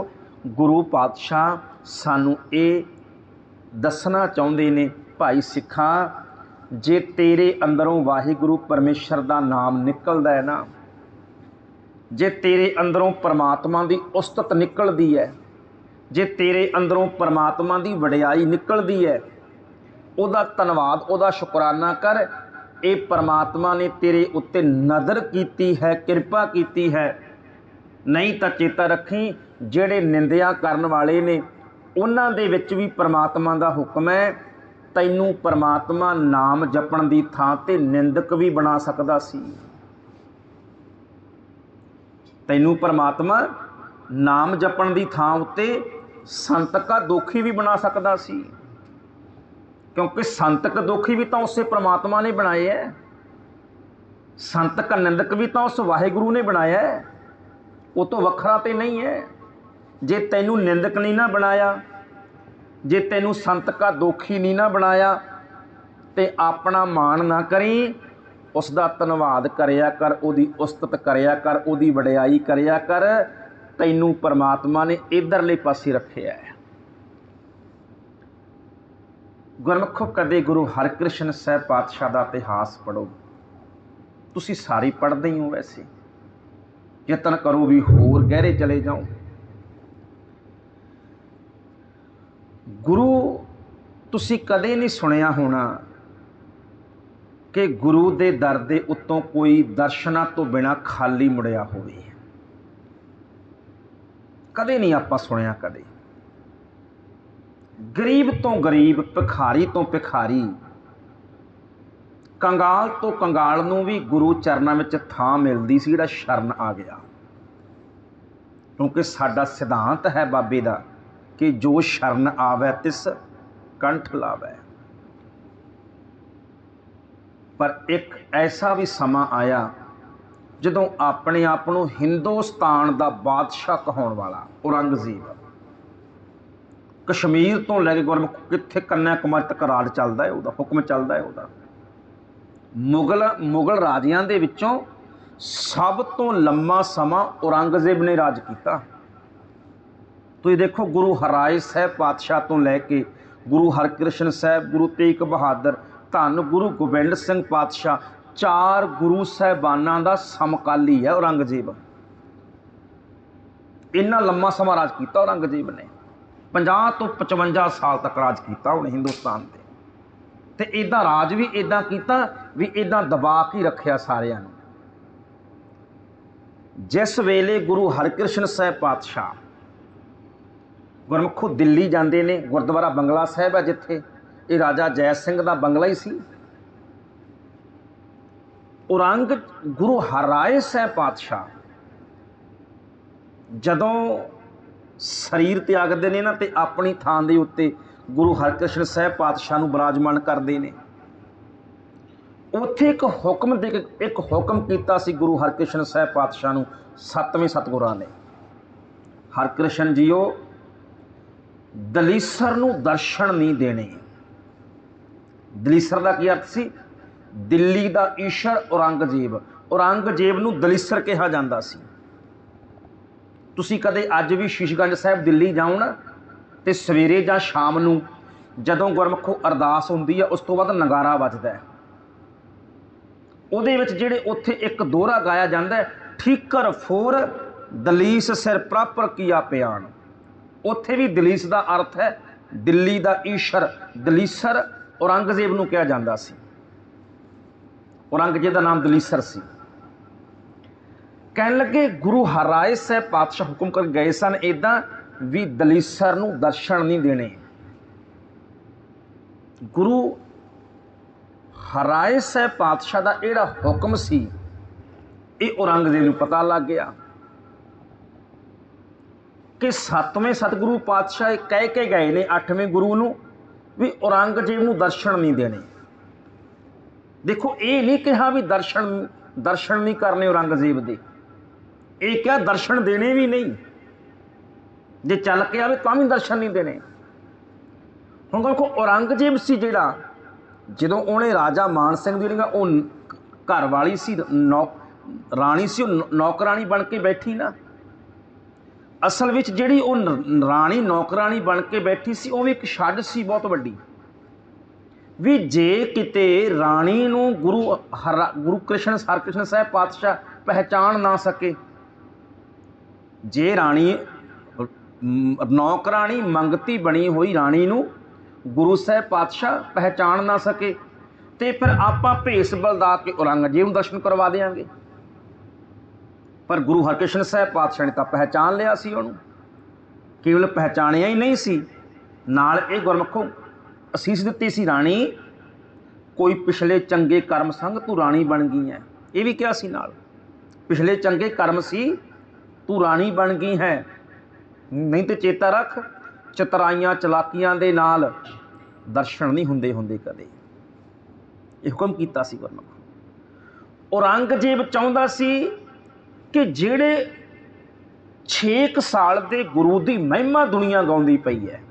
ਗੁਰੂ ਪਾਤਸ਼ਾਹ ਸਾਨੂੰ ਇਹ ਦੱਸਣਾ ਚਾਹੁੰਦੇ ਨੇ, ਭਾਈ ਸਿੱਖਾਂ, ਜੇ ਤੇਰੇ ਅੰਦਰੋਂ ਵਾਹਿਗੁਰੂ ਪਰਮੇਸ਼ਰ ਦਾ ਨਾਮ ਨਿਕਲਦਾ ਹੈ ਨਾ, ਜੇ ਤੇਰੇ ਅੰਦਰੋਂ ਪਰਮਾਤਮਾ ਦੀ ਉਸਤਤ ਨਿਕਲਦੀ ਹੈ, ਜੇ ਤੇਰੇ ਅੰਦਰੋਂ ਪਰਮਾਤਮਾ ਦੀ ਵਡਿਆਈ ਨਿਕਲਦੀ ਹੈ, ਉਹਦਾ ਧੰਨਵਾਦ, ਉਹਦਾ ਸ਼ੁਕਰਾਨਾ ਕਰ ਇਹ ਪਰਮਾਤਮਾ ਨੇ ਤੇਰੇ ਉੱਤੇ ਨਜ਼ਰ ਕੀਤੀ ਹੈ, ਕਿਰਪਾ ਕੀਤੀ ਹੈ। ਨਹੀਂ ਤਾਂ ਚੇਤਾ ਰੱਖੀ, ਜਿਹੜੇ ਨਿੰਦਿਆ ਕਰਨ ਵਾਲੇ ਨੇ, ਉਹਨਾਂ ਦੇ ਵਿੱਚ ਵੀ ਪਰਮਾਤਮਾ ਦਾ ਹੁਕਮ ਹੈ। ਤੈਨੂੰ ਪਰਮਾਤਮਾ ਨਾਮ ਜਪਣ ਦੀ ਥਾਂ ਤੇ ਨਿੰਦਕ ਵੀ ਬਣਾ ਸਕਦਾ ਸੀ। ਤੈਨੂੰ ਪਰਮਾਤਮਾ ਨਾਮ ਜਪਣ ਦੀ ਥਾਂ ਉੱਤੇ ਸੰਤਕਾ ਦੋਖੀ ਵੀ ਬਣਾ ਸਕਦਾ ਸੀ। ਕਿਉਂਕਿ ਸੰਤਕ ਦੁਖੀ ਵੀ ਤਾਂ ਉਸੇ ਪ੍ਰਮਾਤਮਾ ਨੇ ਬਣਾਏ ਹੈ ਸੰਤਕ ਨਿੰਦਕ ਵੀ ਤਾਂ ਉਸ ਵਾਹਿਗੁਰੂ ਨੇ ਬਣਾਇਆ ਹੈ ਉਹ ਤੋਂ ਵੱਖਰਾ ਤੇ ਨਹੀਂ ਹੈ ਜੇ ਤੈਨੂੰ ਨਿੰਦਕ ਨਹੀਂ ਨਾ ਬਣਾਇਆ, ਜੇ ਤੈਨੂੰ ਸੰਤਕਾ ਦੋਖੀ ਨਹੀਂ ਨਾ ਬਣਾਇਆ, ਤੇ ਆਪਣਾ ਮਾਣ ਨਾ ਕਰੀ ਉਸ ਦਾ ਧੰਨਵਾਦ ਕਰਿਆ ਕਰ, ਉਹਦੀ ਉਸਤਤ ਕਰਿਆ ਕਰ, ਉਹਦੀ ਵਡਿਆਈ ਕਰਿਆ ਕਰ, ਤੈਨੂੰ ਪਰਮਾਤਮਾ ਨੇ ਇਧਰਲੇ ਪਾਸੇ ਰੱਖਿਆ ਹੈ ਗੁਰਮੁਖੋ ਕਦੇ ਗੁਰੂ ਹਰਕ੍ਰਿਸ਼ਨ ਸਾਹਿਬ ਪਾਤਸ਼ਾਹ ਦਾ ਇਤਿਹਾਸ ਪੜੋ ਤੁਸੀਂ ਸਾਰੀ ਪੜ੍ਹਦੇ ਹੀ ਹੋ ਵੈਸੇ। ਯਤਨ ਕਰੋ ਵੀ ਹੋਰ ਗਹਿਰੇ ਚਲੇ ਜਾਓ। ਗੁਰੂ, ਤੁਸੀਂ ਕਦੇ ਨਹੀਂ ਸੁਣਿਆ ਹੋਣਾ ਕਿ ਗੁਰੂ ਦੇ ਦਰ ਦੇ ਉੱਤੋਂ ਕੋਈ ਦਰਸ਼ਨਾਂ ਤੋਂ ਬਿਨਾ ਖਾਲੀ ਮੁੜਿਆ ਹੋਵੇ। ਕਦੇ ਨਹੀਂ ਆਪਾਂ ਸੁਣਿਆ ਕਦੇ। ਗਰੀਬ ਤੋਂ ਗਰੀਬ, ਭਿਖਾਰੀ ਤੋਂ ਭਿਖਾਰੀ। ਕੰਗਾਲ ਤੋਂ ਕੰਗਾਲ ਨੂੰ ਵੀ ਗੁਰੂ ਚਰਨਾਂ ਵਿੱਚ ਥਾਂ ਮਿਲਦੀ ਸੀ, ਜਿਹੜਾ ਸ਼ਰਨ ਆ ਗਿਆ। ਕਿਉਂਕਿ ਸਾਡਾ ਸਿਧਾਂਤ ਹੈ ਬਾਬੇ ਦਾ ਕਿ ਜੋ ਸ਼ਰਨ ਆਵੇ, ਤਿਸ ਕੰਠ ਲਾਵੇ। ਪਰ ਇੱਕ ਐਸਾ ਵੀ ਸਮਾਂ ਆਇਆ, ਜਦੋਂ ਆਪਣੇ ਆਪ ਨੂੰ ਹਿੰਦੁਸਤਾਨ ਦਾ ਬਾਦਸ਼ਾਹ ਕਹਾਉਣ ਵਾਲਾ ਔਰੰਗਜ਼ੇਬ ਕਸ਼ਮੀਰ ਤੋਂ ਲੈ ਕੇ ਗੁਰਮੁਖ ਕਿੱਥੇ ਕੰਨਿਆ ਕੁਮਾਰ ਤੱਕ ਰਾਜ ਚੱਲਦਾ ਹੈ, ਉਹਦਾ ਹੁਕਮ ਚੱਲਦਾ ਹੈ ਉਹਦਾ। ਮੁਗਲ ਮੁਗਲ ਰਾਜਿਆਂ ਦੇ ਵਿੱਚੋਂ ਸਭ ਤੋਂ ਲੰਮਾ ਸਮਾਂ ਔਰੰਗਜ਼ੇਬ ਨੇ ਰਾਜ ਕੀਤਾ। ਤੁਸੀਂ ਦੇਖੋ ਗੁਰੂ ਹਰਾਏ ਸਾਹਿਬ ਪਾਤਸ਼ਾਹ ਤੋਂ ਲੈ ਕੇ ਗੁਰੂ ਹਰਕ੍ਰਿਸ਼ਨ ਸਾਹਿਬ, ਗੁਰੂ ਤੇਗ ਬਹਾਦਰ, ਧੰਨ ਗੁਰੂ ਗੋਬਿੰਦ ਸਿੰਘ ਪਾਤਸ਼ਾਹ, ਚਾਰ ਗੁਰੂ ਸਾਹਿਬਾਨਾਂ ਦਾ ਸਮਕਾਲੀ ਹੈ ਔਰੰਗਜ਼ੇਬ। ਇੰਨਾ ਲੰਮਾ ਸਮਾਂ ਰਾਜ ਕੀਤਾ ਔਰੰਗਜ਼ੇਬ ਨੇ। 50 ਤੋਂ 55 ਸਾਲ ਤੱਕ ਰਾਜ ਕੀਤਾ ਉਹਨੇ ਹਿੰਦੁਸਤਾਨ ਤੇ। ਤੇ ਇਦਾਂ ਰਾਜ ਵੀ ਇਦਾਂ ਕੀਤਾ ਵੀ ਇਦਾਂ ਦਬਾ ਕੇ ਰੱਖਿਆ ਸਾਰਿਆਂ ਨੂੰ। ਜਿਸ ਵੇਲੇ ਗੁਰੂ ਹਰਕ੍ਰਿਸ਼ਨ ਸਾਹਿਬ ਪਾਤਸ਼ਾਹ ਗੁਰਮੁਖੋ ਦਿੱਲੀ ਜਾਂਦੇ ਨੇ, ਗੁਰਦੁਆਰਾ ਬੰਗਲਾ ਸਾਹਿਬ ਹੈ ਜਿੱਥੇ, ਇਹ ਰਾਜਾ ਜੈ ਸਿੰਘ ਦਾ ਬੰਗਲਾ ਹੀ ਸੀ। ਔਰੰਗ ਗੁਰੂ ਹਰਾਏ ਸਾਹਿਬ ਪਾਤਸ਼ਾਹ ਜਦੋਂ ਸਰੀਰ ਤਿਆਗਦੇ ਨੇ ਨਾ ਤੇ ਆਪਣੀ ਥਾਂ ਦੇ ਉੱਤੇ ਗੁਰੂ ਹਰਕ੍ਰਿਸ਼ਨ ਸਾਹਿਬ ਪਾਤਸ਼ਾਹ ਨੂੰ ਬਰਾਜਮਾਨ ਕਰਦੇ ਨੇ। ਉੱਥੇ ਇੱਕ ਹੁਕਮ ਦੇ ਇੱਕ ਹੁਕਮ ਕੀਤਾ ਸੀ ਗੁਰੂ ਹਰਕ੍ਰਿਸ਼ਨ ਸਾਹਿਬ ਪਾਤਸ਼ਾਹ ਨੂੰ ਸੱਤਵੇਂ ਸਤਗੁਰਾਂ ਨੇ। ਹਰਕ੍ਰਿਸ਼ਨ ਜੀਓ, ਦਲੀਸਰ ਨੂੰ ਦਰਸ਼ਨ ਨਹੀਂ ਦੇਣੇ। ਦਲੀਸਰ ਦਾ ਕੀ ਅਰਥ ਸੀ? ਦਿੱਲੀ ਦਾ ਈਸ਼ਰ ਔਰੰਗਜ਼ੇਬ। ਔਰੰਗਜ਼ੇਬ ਨੂੰ ਦਲੀਸਰ ਕਿਹਾ ਜਾਂਦਾ ਸੀ। ਤੁਸੀਂ ਕਦੇ ਅੱਜ ਵੀ ਸ਼ੀਸ਼ਗੰਜ ਸਾਹਿਬ ਦਿੱਲੀ ਜਾਓ ਨਾ ਤੇ ਸਵੇਰੇ ਜਾਂ ਸ਼ਾਮ ਨੂੰ ਜਦੋਂ ਗੁਰਮਖੋ ਅਰਦਾਸ ਹੁੰਦੀ ਹੈ ਉਸ ਤੋਂ ਬਾਅਦ ਨਗਾਰਾ ਵੱਜਦਾ ਹੈ। ਉਹਦੇ ਵਿੱਚ ਜਿਹੜੇ ਉੱਥੇ ਇੱਕ ਦੋਹਰਾ ਗਾਇਆ ਜਾਂਦਾ ਠੀਕਰ ਫੋਰ ਦਲੀਸ ਸਿਰ ਪ੍ਰਾਪਰ ਕੀਆ ਪਿਆਨ। ਉੱਥੇ ਵੀ ਦਲੀਸ ਦਾ ਅਰਥ ਹੈ, ਦਿੱਲੀ ਦਾ ਈਸ਼ਰ, ਦਲੀਸਰ ਔਰੰਗਜ਼ੇਬ ਨੂੰ ਕਿਹਾ ਜਾਂਦਾ ਸੀ। ਔਰੰਗਜ਼ੇਬ ਦਾ ਨਾਮ ਦਲੀਸਰ ਸੀ। ਕਹਿਣ ਲੱਗੇ, ਗੁਰੂ ਹਰਾਏ ਸਾਹਿਬ ਪਾਤਸ਼ਾਹ ਹੁਕਮ ਕਰ ਗਏ ਸਨ ਇਦਾਂ ਵੀ ਦਲੀਸਰ ਨੂੰ ਦਰਸ਼ਨ ਨਹੀਂ ਦੇਣੇ। ਗੁਰੂ ਹਰਾਏ ਸਾਹਿਬ ਪਾਤਸ਼ਾਹ ਦਾ ਜਿਹੜਾ ਹੁਕਮ ਸੀ, ਇਹ ਔਰੰਗਜ਼ੇਬ ਨੂੰ ਪਤਾ ਲੱਗ ਗਿਆ ਕਿ ਸੱਤਵੇਂ ਸਤਿਗੁਰੂ ਪਾਤਸ਼ਾਹ ਕਹਿ ਕੇ ਗਏ ਨੇ ਅੱਠਵੇਂ ਗੁਰੂ ਨੂੰ ਵੀ ਔਰੰਗਜ਼ੇਬ ਨੂੰ ਦਰਸ਼ਨ ਨਹੀਂ ਦੇਣੇ। ਦੇਖੋ, ਇਹ ਨਹੀਂ ਕਿਹਾ ਵੀ ਦਰਸ਼ਨ ਦਰਸ਼ਨ ਨਹੀਂ ਕਰਨੇ ਔਰੰਗਜ਼ੇਬ ਦੇ। ਇਹ ਕਿਹਾ ਦਰਸ਼ਨ ਦੇਣੇ ਵੀ ਨਹੀਂ। ਜੇ ਚੱਲ ਕੇ ਆਵੇ ਤਾਂ ਵੀ ਦਰਸ਼ਨ ਨਹੀਂ ਦੇਣੇ। ਹੁਣ ਦੇਖੋ, ਔਰੰਗਜ਼ੇਬ ਸੀ ਜਿਹੜਾ, ਜਦੋਂ ਉਹਨੇ ਰਾਜਾ ਮਾਨ ਸਿੰਘ ਦੀ ਜਿਹੜੀਆਂ ਉਹ ਘਰ ਵਾਲੀ ਸੀ, ਨੌ, ਰਾਣੀ ਸੀ, ਉਹ ਨੌਕਰਾਣੀ ਬਣ ਕੇ ਬੈਠੀ ਨਾ। ਅਸਲ ਵਿੱਚ ਜਿਹੜੀ ਉਹ ਰਾਣੀ, ਨੌਕਰਾਣੀ ਬਣ ਕੇ ਬੈਠੀ ਸੀ, ਉਹ ਵੀ ਇੱਕ ਛੱਡ ਸੀ, ਬਹੁਤ ਵੱਡੀ। ਵੀ ਜੇ ਕਿਤੇ ਰਾਣੀ ਨੂੰ ਗੁਰੂ ਹਰ, ਗੁਰੂ ਕ੍ਰਿਸ਼ਨ ਹਰਕ੍ਰਿਸ਼ਨ ਸਾਹਿਬ ਪਾਤਸ਼ਾਹ ਪਹਿਚਾਣ ਨਾ ਸਕੇ ਜੇ ਰਾਣੀ ਅਮ, ਨੌਕਰਾਣੀ ਮੰਗਤੀ ਬਣੀ ਹੋਈ ਰਾਣੀ ਨੂੰ ਗੁਰੂ ਸਾਹਿਬ ਪਾਤਸ਼ਾਹ ਪਹਿਚਾਣ ਨਾ ਸਕੇ ਤੇ ਫਿਰ ਆਪਾਂ ਭੇਸ ਬਲਦਾ ਕੇ ਔਰੰਗਜ਼ੇਬ ਨੂੰ ਦਰਸ਼ਨ ਕਰਵਾ ਦੇਾਂਗੇ ਪਰ ਗੁਰੂ ਹਰਕ੍ਰਿਸ਼ਨ ਸਾਹਿਬ ਪਾਤਸ਼ਾਹ ਨੇ ਤਾਂ ਪਹਿਚਾਣ ਲਿਆ ਸੀ ਉਹਨੂੰ। ਕੇਵਲ ਪਹਿਚਾਣਿਆ ਹੀ ਨਹੀਂ ਸੀ। ਨਾਲ ਇਹ ਗੁਰਮੁਖੋ ਅਸੀਸ ਦਿੱਤੀ ਸੀ ਰਾਣੀ ਕੋਈ ਪਿਛਲੇ ਚੰਗੇ ਕਰਮ ਸੰਗ ਤੂੰ ਰਾਣੀ ਬਣ ਗਈ ਹੈ। ਇਹ ਵੀ ਕਿਹਾ ਸੀ ਨਾਲ। ਪਿਛਲੇ ਚੰਗੇ ਕਰਮ ਸੀ ਤੂੰ ਰਾਣੀ ਬਣ ਗਈ ਹੈ। ਨਹੀਂ ਤੇ ਚੇਤਾ ਰੱਖ, ਚਤਰਾਈਆਂ ਚਲਾਕੀਆਂ ਦੇ ਨਾਲ ਦਰਸ਼ਨ ਨਹੀਂ ਹੁੰਦੇ ਹੁੰਦੇ ਕਦੇ। ਇਹ ਹੁਕਮ ਕੀਤਾ ਸੀ ਗੁਰਮੁਖ ਔਰੰਗਜ਼ੇਬ ਚਾਹੁੰਦਾ ਸੀ ਕਿ ਜਿਹੜੇ 6 ਸਾਲ ਦੇ ਗੁਰੂ ਦੀ ਮਹਿਮਾ ਦੁਨੀਆ ਗਾਉਂਦੀ ਪਈ ਹੈ।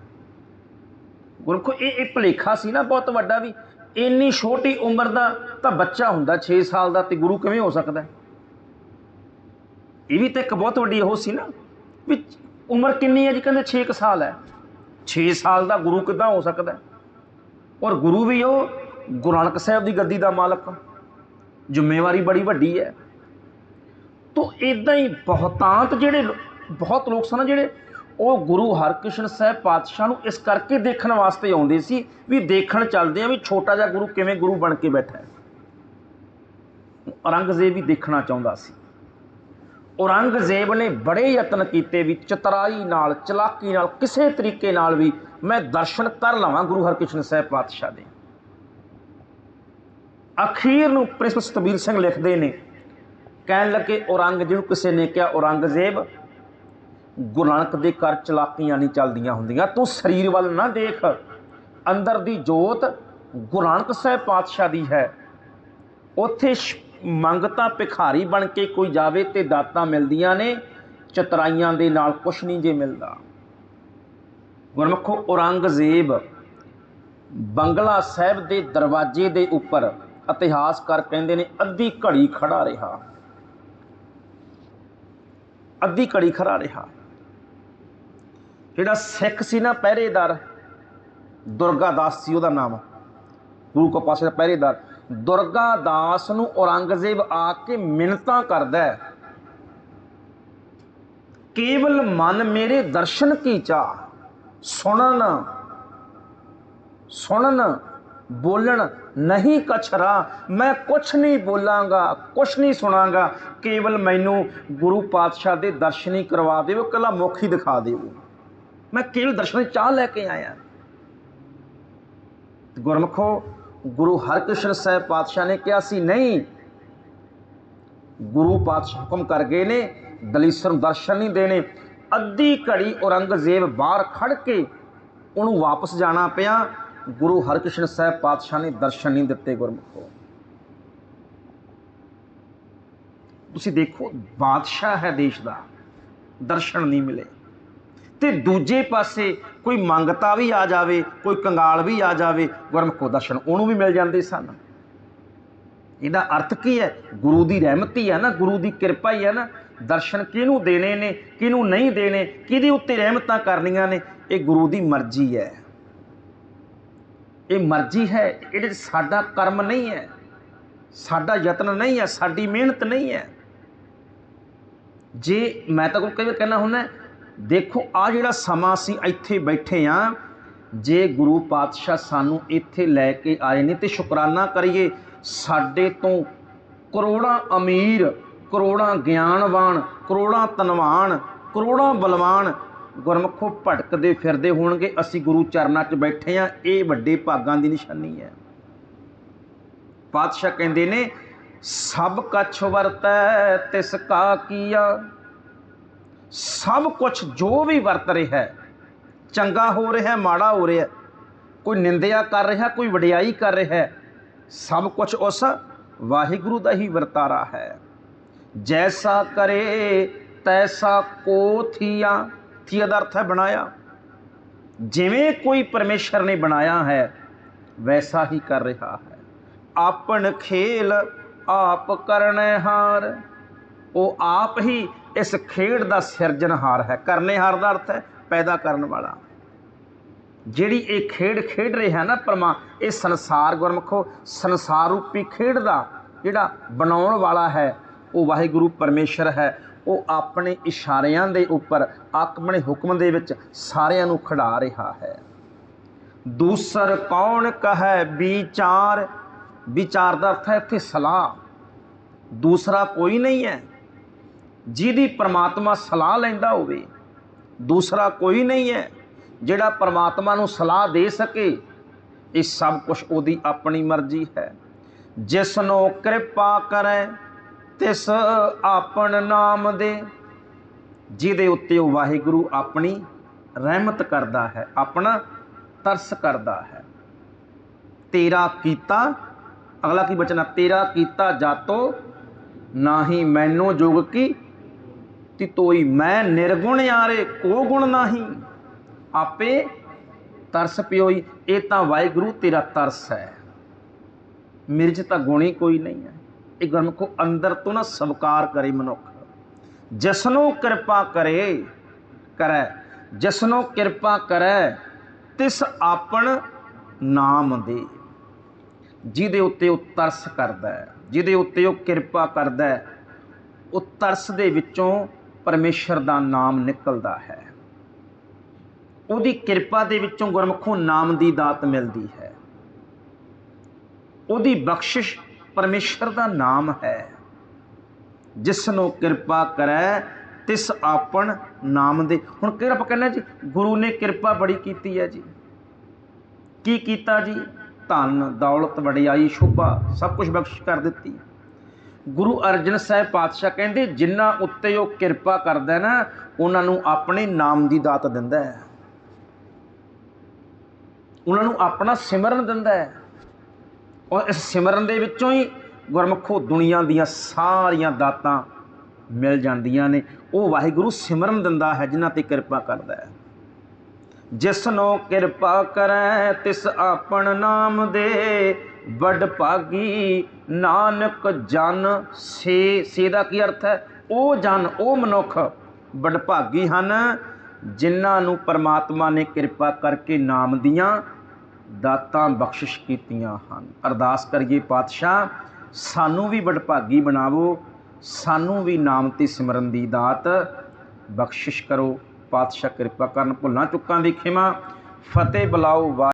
ਗੁਰਖੋ ਇਹ ਇਹ ਭਲੇਖਾ ਸੀ ਨਾ ਬਹੁਤ ਵੱਡਾ ਵੀ ਇੰਨੀ ਛੋਟੀ ਉਮਰ ਦਾ ਤਾਂ ਬੱਚਾ ਹੁੰਦਾ 6 ਸਾਲ ਦਾ ਤੇ ਗੁਰੂ ਕਿਵੇਂ ਹੋ ਸਕਦਾ ਹੈ? ਇਹ ਵੀ ਤਾਂ ਇੱਕ ਬਹੁਤ ਵੱਡੀ ਉਹ ਸੀ ਨਾ, ਵੀ ਉਮਰ ਕਿੰਨੀ ਹੈ ਜੀ? ਕਹਿੰਦੇ 6 ਕੁ ਸਾਲ ਹੈ। 6 ਸਾਲ ਦਾ ਗੁਰੂ ਕਿੱਦਾਂ ਹੋ ਸਕਦਾ ਔਰ ਗੁਰੂ ਵੀ ਉਹ ਗੁਰੂ ਨਾਨਕ ਸਾਹਿਬ ਦੀ ਗੱਦੀ ਦਾ ਮਾਲਕ, ਜ਼ਿੰਮੇਵਾਰੀ ਬੜੀ ਵੱਡੀ ਹੈ। ਤੋ ਇਦਾਂ ਹੀ ਬਹੁਤਾਂਤ ਜਿਹੜੇ ਬਹੁਤ ਲੋਕ ਸਨ ਜਿਹੜੇ, ਉਹ ਗੁਰੂ ਹਰਕ੍ਰਿਸ਼ਨ ਸਾਹਿਬ ਪਾਤਸ਼ਾਹ ਨੂੰ ਇਸ ਕਰਕੇ ਦੇਖਣ ਵਾਸਤੇ ਆਉਂਦੇ ਸੀ, ਵੀ ਦੇਖਣ ਚੱਲਦੇ ਆ ਵੀ ਛੋਟਾ ਜਿਹਾ ਗੁਰੂ ਕਿਵੇਂ ਗੁਰੂ ਬਣ ਕੇ ਬੈਠਾ ਹੈ। ਔਰੰਗਜ਼ੇਬ ਵੀ ਦੇਖਣਾ ਚਾਹੁੰਦਾ ਸੀ। ਔਰੰਗਜ਼ੇਬ ਨੇ ਬੜੇ ਯਤਨ ਕੀਤੇ ਵੀ ਚਤਰਾਈ ਨਾਲ, ਚਲਾਕੀ ਨਾਲ, ਕਿਸੇ ਤਰੀਕੇ ਨਾਲ ਵੀ ਮੈਂ ਦਰਸ਼ਨ ਕਰ ਲਵਾਂ ਗੁਰੂ ਹਰਕ੍ਰਿਸ਼ਨ ਸਾਹਿਬ ਪਾਤਸ਼ਾਹ ਦੇ। ਅਖੀਰ ਨੂੰ ਪ੍ਰਿੰਸ ਸਤਬੀਰ ਸਿੰਘ ਲਿਖਦੇ ਨੇ, ਕਹਿਣ ਲੱਗੇ ਔਰੰਗਜ਼ੇਬ ਨੂੰ ਕਿਸੇ ਨੇ ਕਿਹਾ, ਔਰੰਗਜ਼ੇਬ, ਗੁਰੂ ਨਾਨਕ ਦੇ ਘਰ ਚਲਾਕੀਆਂ ਨਹੀਂ ਚੱਲਦੀਆਂ ਹੁੰਦੀਆਂ, ਤੂੰ ਸਰੀਰ ਵੱਲ ਨਾ ਦੇਖ, ਅੰਦਰ ਦੀ ਜੋਤ ਗੁਰੂ ਨਾਨਕ ਸਾਹਿਬ ਪਾਤਸ਼ਾਹ ਦੀ ਹੈ। ਉੱਥੇ ਮੰਗ ਤਾਂ ਭਿਖਾਰੀ ਬਣ ਕੇ ਕੋਈ ਜਾਵੇ ਤੇ ਦਾਤਾਂ ਮਿਲਦੀਆਂ ਨੇ, ਚਤਰਾਈਆਂ ਦੇ ਨਾਲ ਕੁਛ ਨਹੀਂ ਜੇ ਮਿਲਦਾ। ਗੁਰਮੁਖੋ ਔਰੰਗਜ਼ੇਬ ਬੰਗਲਾ ਸਾਹਿਬ ਦੇ ਦਰਵਾਜ਼ੇ ਦੇ ਉੱਪਰ ਇਤਿਹਾਸਕਾਰ ਕਹਿੰਦੇ ਨੇ, ਅੱਧੀ ਘੜੀ ਖੜਾ ਰਿਹਾ। ਅੱਧੀ ਘੜੀ ਖੜਾ ਰਿਹਾ। ਜਿਹੜਾ ਸਿੱਖ ਸੀ ਨਾ, ਪਹਿਰੇਦਾਰ, ਦੁਰਗਾ ਦਾਸ ਸੀ ਉਹਦਾ ਨਾਮ। ਗੁਰੂ ਕੋ ਪਾਸੇ ਪਹਿਰੇਦਾਰ। ਦੁਰਗਾ ਦਾਸ ਨੂੰ ਔਰੰਗਜ਼ੇਬ ਆ ਕੇ ਮਿੰਨਤਾਂ ਕਰਦਾ ਹੈ। ਕੇਵਲ ਮਨ ਮੇਰੇ ਦਰਸ਼ਨ ਕੀ ਚਾਹ? ਸੁਣਨ ਸੁਣਨ, ਬੋਲਣ ਨਹੀਂ ਕਛਰਾ। ਮੈਂ ਕੁਛ ਨਹੀਂ ਬੋਲਾਂਗਾ, ਕੁਛ ਨਹੀਂ ਸੁਣਾਂਗਾ। ਕੇਵਲ ਮੈਨੂੰ ਗੁਰੂ ਪਾਤਸ਼ਾਹ ਦੇ ਦਰਸ਼ਨ ਹੀ ਕਰਵਾ ਦਿਓ ਕੱਲਾ ਮੁਖ ਹੀ ਦਿਖਾ ਦਿਓ ਮੈਂ ਕੇਵਲ ਦਰਸ਼ਨ ਚਾਹ ਲੈ ਕੇ ਆਇਆ। ਤੇ ਗੁਰਮਖੋ ਗੁਰੂ ਹਰਕ੍ਰਿਸ਼ਨ ਸਾਹਿਬ ਪਾਤਸ਼ਾਹ ਨੇ ਕਿਹਾ ਸੀ, ਨਹੀਂ, ਗੁਰੂ ਪਾਤਸ਼ਾਹ ਹੁਕਮ ਕਰ ਗਏ ਨੇ, ਦਲੀਸਰ ਨੂੰ ਦਰਸ਼ਨ ਨਹੀਂ ਦੇਣੇ। ਅੱਧੀ ਘੜੀ ਔਰੰਗਜ਼ੇਬ ਬਾਹਰ ਖੜ ਕੇ ਉਹਨੂੰ ਵਾਪਸ ਜਾਣਾ ਪਿਆ। ਗੁਰੂ ਹਰਕ੍ਰਿਸ਼ਨ ਸਾਹਿਬ ਪਾਤਸ਼ਾਹ ਨੇ ਦਰਸ਼ਨ ਨਹੀਂ ਦਿੱਤੇ ਗੁਰਮੁਖੋ। ਤੁਸੀਂ ਦੇਖੋ, ਬਾਦਸ਼ਾਹ ਹੈ ਦੇਸ਼ ਦਾ, ਦਰਸ਼ਨ ਨਹੀਂ ਮਿਲੇ। ਤੇ ਦੂਜੇ ਪਾਸੇ ਕੋਈ ਮੰਗਤਾ ਵੀ ਆ ਜਾਵੇ, ਕੋਈ ਕੰਗਾਲ ਵੀ ਆ ਜਾਵੇ, ਗੁਰਮੁਖੋ ਦਰਸ਼ਨ ਉਹਨੂੰ ਵੀ ਮਿਲ ਜਾਂਦੇ ਸਨ। ਇਹਦਾ ਅਰਥ ਕੀ ਹੈ? ਗੁਰੂ ਦੀ ਰਹਿਮਤ ਹੀ ਹੈ ਨਾ, ਗੁਰੂ ਦੀ ਕਿਰਪਾ ਹੀ ਹੈ ਨਾ। ਦਰਸ਼ਨ ਕਿਹਨੂੰ ਦੇਣੇ ਨੇ, ਕਿਹਨੂੰ ਨਹੀਂ ਦੇਣੇ, ਕਿਹਦੇ ਉੱਤੇ ਰਹਿਮਤਾਂ ਕਰਨੀਆਂ ਨੇ, ਇਹ ਗੁਰੂ ਦੀ ਮਰਜ਼ੀ ਹੈ। ਇਹ ਮਰਜ਼ੀ ਹੈ, ਇਹਦੇ 'ਚ ਸਾਡਾ ਕਰਮ ਨਹੀਂ ਹੈ, ਸਾਡਾ ਯਤਨ ਨਹੀਂ ਹੈ, ਸਾਡੀ ਮਿਹਨਤ ਨਹੀਂ ਹੈ। ਜੇ ਮੈਂ ਤਾਂ ਕਈ ਵਾਰ ਕਹਿਣਾ ਹੁੰਦਾ ਦੇਖੋ ਆ ਜਿਹੜਾ ਸਮਾਂ ਅਸੀਂ ਇੱਥੇ ਬੈਠੇ ਆ, ਜੇ ਗੁਰੂ ਪਾਤਸ਼ਾਹ ਸਾਨੂੰ ਇੱਥੇ ਲੈ ਕੇ ਆਏ ਨੇ, ਤੇ ਸ਼ੁਕਰਾਨਾ ਕਰੀਏ, ਸਾਡੇ ਤੋਂ ਕਰੋੜਾਂ ਅਮੀਰ, ਕਰੋੜਾਂ ਗਿਆਨਵਾਨ, ਕਰੋੜਾਂ ਤਨਵਾਨ, ਕਰੋੜਾਂ ਬਲਵਾਨ ਗੁਰਮੁਖੋ ਭਟਕਦੇ ਫਿਰਦੇ ਹੋਣਗੇ। ਅਸੀਂ ਗੁਰੂ ਚਰਨਾਂ 'ਚ ਬੈਠੇ ਆ, ਇਹ ਵੱਡੇ ਭਾਗਾਂ ਦੀ ਨਿਸ਼ਾਨੀ ਹੈ। ਪਾਤਸ਼ਾਹ ਕਹਿੰਦੇ ਨੇ, ਸਭ ਕਛ ਵਰਤੈ ਤਿਸ ਕਾ ਕੀਆ। ਸਭ ਕੁਝ ਜੋ ਵੀ ਵਰਤ ਰਿਹਾ ਚੰਗਾ ਹੋ ਰਿਹਾ, ਮਾੜਾ ਹੋ ਰਿਹਾ, ਕੋਈ ਨਿੰਦਿਆ ਕਰ ਰਿਹਾ, ਕੋਈ ਵਡਿਆਈ ਕਰ ਰਿਹਾ ਸਭ ਕੁਝ ਉਸ ਵਾਹਿਗੁਰੂ ਦਾ ਹੀ ਵਰਤਾਰਾ ਹੈ। ਜੈਸਾ ਕਰੇ, ਤੈਸਾ ਕੋ ਥੀਆ ਥੀਆ ਦਾ ਅਰਥ ਹੈ ਬਣਾਇਆ। ਜਿਵੇਂ ਕੋਈ ਪਰਮੇਸ਼ਰ ਨੇ ਬਣਾਇਆ ਹੈ, ਵੈਸਾ ਹੀ ਕਰ ਰਿਹਾ ਹੈ। ਆਪਣ ਖੇਲ ਆਪ ਕਰਨੈ ਹਾਰ, ਉਹ ਆਪ ਹੀ ਇਸ ਖੇਡ ਦਾ ਸਿਰਜਣਹਾਰ ਹੈ ਕਰਨੇਹਾਰ ਦਾ ਅਰਥ ਹੈ ਪੈਦਾ ਕਰਨ ਵਾਲਾ। ਜਿਹੜੀ ਇਹ ਖੇਡ ਖੇਡ ਰਿਹਾ ਨਾ ਪਰਮਾ, ਇਹ ਸੰਸਾਰ ਗੁਰਮਖੋ, ਸੰਸਾਰ ਰੂਪੀ ਖੇਡ ਦਾ ਜਿਹੜਾ ਬਣਾਉਣ ਵਾਲਾ ਹੈ, ਉਹ ਵਾਹਿਗੁਰੂ ਪਰਮੇਸ਼ਰ ਹੈ। ਉਹ ਆਪਣੇ ਇਸ਼ਾਰਿਆਂ ਦੇ ਉੱਪਰ, ਆਪਣੇ ਹੁਕਮ ਦੇ ਵਿੱਚ ਸਾਰਿਆਂ ਨੂੰ ਖੜਾ ਰਿਹਾ ਹੈ। ਦੂਸਰ ਕੌਣ ਕਹੈ ਵਿਚਾਰ? ਵਿਚਾਰ ਦਾ ਅਰਥ ਹੈ ਇੱਥੇ ਸਲਾਹ। ਦੂਸਰਾ ਕੋਈ ਨਹੀਂ ਹੈ। ਜਿਹਦੀ ਪਰਮਾਤਮਾ ਸਲਾਹ ਲੈਂਦਾ ਹੋਵੇ, ਦੂਸਰਾ ਕੋਈ ਨਹੀਂ ਹੈ ਜਿਹੜਾ ਪਰਮਾਤਮਾ ਨੂੰ ਸਲਾਹ ਦੇ ਸਕੇ। ਇਹ ਸਭ ਕੁਝ ਉਹਦੀ ਆਪਣੀ ਮਰਜ਼ੀ ਹੈ। ਜਿਸ ਨੂੰ ਕਿਰਪਾ ਕਰੇ, ਤਿਸ ਆਪਣ ਨਾਮ ਦੇ। ਜਿਹਦੇ ਉੱਤੇ ਉਹ ਵਾਹਿਗੁਰੂ ਆਪਣੀ ਰਹਿਮਤ ਕਰਦਾ ਹੈ, ਆਪਣਾ ਤਰਸ ਕਰਦਾ ਹੈ। ਤੇਰਾ ਕੀਤਾ, ਅਗਲਾ ਕੀ ਬਚਨਾ ਤੇਰਾ ਕੀਤਾ ਜਾਤੋ ਨਾ ਹੀ ਮੈਨੂੰ ਜੋਗ ਕੀ ਤਿਤੋਈ ਮੈਂ ਨਿਰਗੁਣ ਯਾਰੇ, ਕੋ ਗੁਣ ਨਾਹੀ? ਆਪੇ ਤਰਸ ਪਿਓਈ, ਇਹ ਤਾਂ ਵਾਹਿਗੁਰੂ ਤੇਰਾ ਤਰਸ ਹੈ। ਮੇਰੇ 'ਚ ਤਾਂ ਗੁਣ ਹੀ ਕੋਈ ਨਹੀਂ ਹੈ। ਇਹ ਗੁਰਮੁਖੋ ਅੰਦਰ ਤੋਂ ਨਾ ਸਵਕਾਰ ਕਰੇ ਮਨੁੱਖ। ਜਿਸਨੂੰ ਕਿਰਪਾ ਕਰੇ, ਕਰੈ। ਜਿਸਨੂੰ ਕਿਰਪਾ ਕਰੈ, ਤਿਸ ਆਪਣ ਨਾਮ ਦੇ। ਜਿਹਦੇ ਉੱਤੇ ਉਹ ਤਰਸ ਕਰਦਾ ਹੈ, ਜਿਹਦੇ ਉੱਤੇ ਉਹ ਕਿਰਪਾ ਕਰਦਾ ਹੈ, ਉਹ ਤਰਸ ਦੇ ਵਿੱਚੋਂ ਪਰਮੇਸ਼ਰ ਦਾ ਨਾਮ ਨਿਕਲਦਾ ਹੈ। ਉਹਦੀ ਕਿਰਪਾ ਦੇ ਵਿੱਚੋਂ ਗੁਰਮੁਖੋਂ ਨਾਮ ਦੀ ਦਾਤ ਮਿਲਦੀ ਹੈ। ਉਹਦੀ ਬਖਸ਼ਿਸ਼ ਪਰਮੇਸ਼ਰ ਦਾ ਨਾਮ ਹੈ। ਜਿਸ ਨੂੰ ਕਿਰਪਾ ਕਰੈ, ਤਿਸ ਆਪਣ ਨਾਮ ਦੇ। ਹੁਣ ਕਿਹੜਾ ਕਹਿੰਦਾ ਜੀ? ਗੁਰੂ ਨੇ ਕਿਰਪਾ ਬੜੀ ਕੀਤੀ ਹੈ ਜੀ। ਕੀ ਕੀਤਾ ਜੀ? ਧਨ, ਦੌਲਤ, ਵਡਿਆਈ, ਸ਼ੋਭਾ, ਸਭ ਕੁਝ ਬਖਸ਼ ਕਰ ਦਿੱਤੀ। ਗੁਰੂ ਅਰਜਨ ਸਾਹਿਬ ਪਾਤਸ਼ਾਹ ਕਹਿੰਦੇ ਜਿਨ੍ਹਾਂ ਉੱਤੇ ਉਹ ਕਿਰਪਾ ਕਰਦਾ ਨਾ, ਉਹਨਾਂ ਨੂੰ ਆਪਣੇ ਨਾਮ ਦੀ ਦਾਤ ਦਿੰਦਾ ਹੈ। ਉਹਨਾਂ ਨੂੰ ਆਪਣਾ ਸਿਮਰਨ ਦਿੰਦਾ ਹੈ। ਔਰ ਇਸ ਸਿਮਰਨ ਦੇ ਵਿੱਚੋਂ ਹੀ ਗੁਰਮੁਖੋ ਦੁਨੀਆ ਦੀਆਂ ਸਾਰੀਆਂ ਦਾਤਾਂ ਮਿਲ ਜਾਂਦੀਆਂ ਨੇ। ਉਹ ਵਾਹਿਗੁਰੂ ਸਿਮਰਨ ਦਿੰਦਾ ਹੈ, ਜਿਨ੍ਹਾਂ ਤੇ ਕਿਰਪਾ ਕਰਦਾ ਹੈ। ਜਿਸ ਨੂੰ ਕਿਰਪਾ ਕਰੈ, ਤਿਸ ਆਪਣ ਨਾਮ ਦੇ, ਵੱਡ ਭਾਗੀ ਨਾਨਕ ਜਨ ਸੇ ਸੇ ਦਾ ਕੀ ਅਰਥ ਹੈ? ਉਹ ਜਨ, ਉਹ ਮਨੁੱਖ ਵਡਭਾਗੀ ਹਨ, ਜਿਨ੍ਹਾਂ ਨੂੰ ਪਰਮਾਤਮਾ ਨੇ ਕਿਰਪਾ ਕਰਕੇ ਨਾਮ ਦੀਆਂ ਦਾਤਾਂ ਬਖਸ਼ਿਸ਼ ਕੀਤੀਆਂ ਹਨ। ਅਰਦਾਸ ਕਰੀਏ ਪਾਤਸ਼ਾਹ, ਸਾਨੂੰ ਵੀ ਵਡਭਾਗੀ ਬਣਾਵੋ, ਸਾਨੂੰ ਵੀ ਨਾਮ ਤੇ ਸਿਮਰਨ ਦੀ ਦਾਤ ਬਖਸ਼ਿਸ਼ ਕਰੋ। ਪਾਤਸ਼ਾਹ ਕਿਰਪਾ ਕਰਨ, ਭੁੱਲਾਂ ਚੁੱਕਾਂ ਦੀ ਖਿਮਾ, ਫਤਿਹ ਬੁਲਾਓ ਵਾ